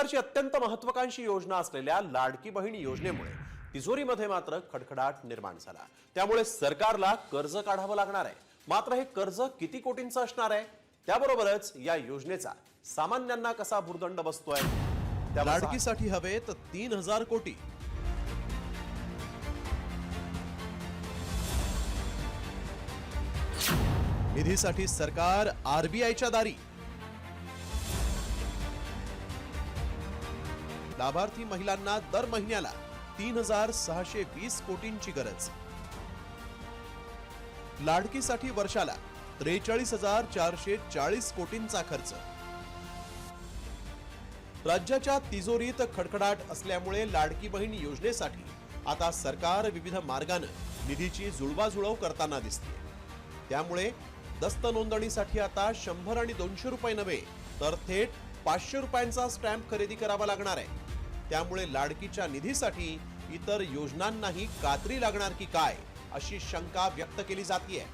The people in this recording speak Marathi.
सरकारची अत्यंत महत्वाकांक्षी योजना असलेल्या लाडकी बहीण योजनेमुळे तिजोरीमध्ये मात्र खडखडाट निर्माण झाला. त्यामुळे सरकारला कर्ज काढावं लागणार आहे. मात्र हे कर्ज किती कोटींचं असणार आहे? त्याबरोबरच या योजनेचा सामान्यांना कसा भुर्दंड बसतोय? त्या लाडकीसाठी हवेत तीन हजार कोटी. निधीसाठी सरकार आरबीआयच्या दारी. लाभार्थी महिलांना दर महिन्याला तीन हजार सहाशे वीस कोटींची गरज. लाडकीसाठी वर्षाला त्रेचाळीस हजार चारशे चाळीस कोटींचा खर्च. राज्याच्या तिजोरीत खडखडाट असल्यामुळे लाडकी बहीण योजनेसाठी आता सरकार विविध मार्गानं निधीची जुळवाजुळव करताना दिसते. त्यामुळे दस्त नोंदणीसाठी आता शंभर आणि दोनशे रुपये नव्हे तर थेट पाचशे रुपयांचा स्टॅम्प खरेदी करावा लागणार आहे. त्यामुळे लाडकीच्या निधीसाठी इतर योजनांनाही कात्री लागणार की काय अशी शंका व्यक्त केली जाते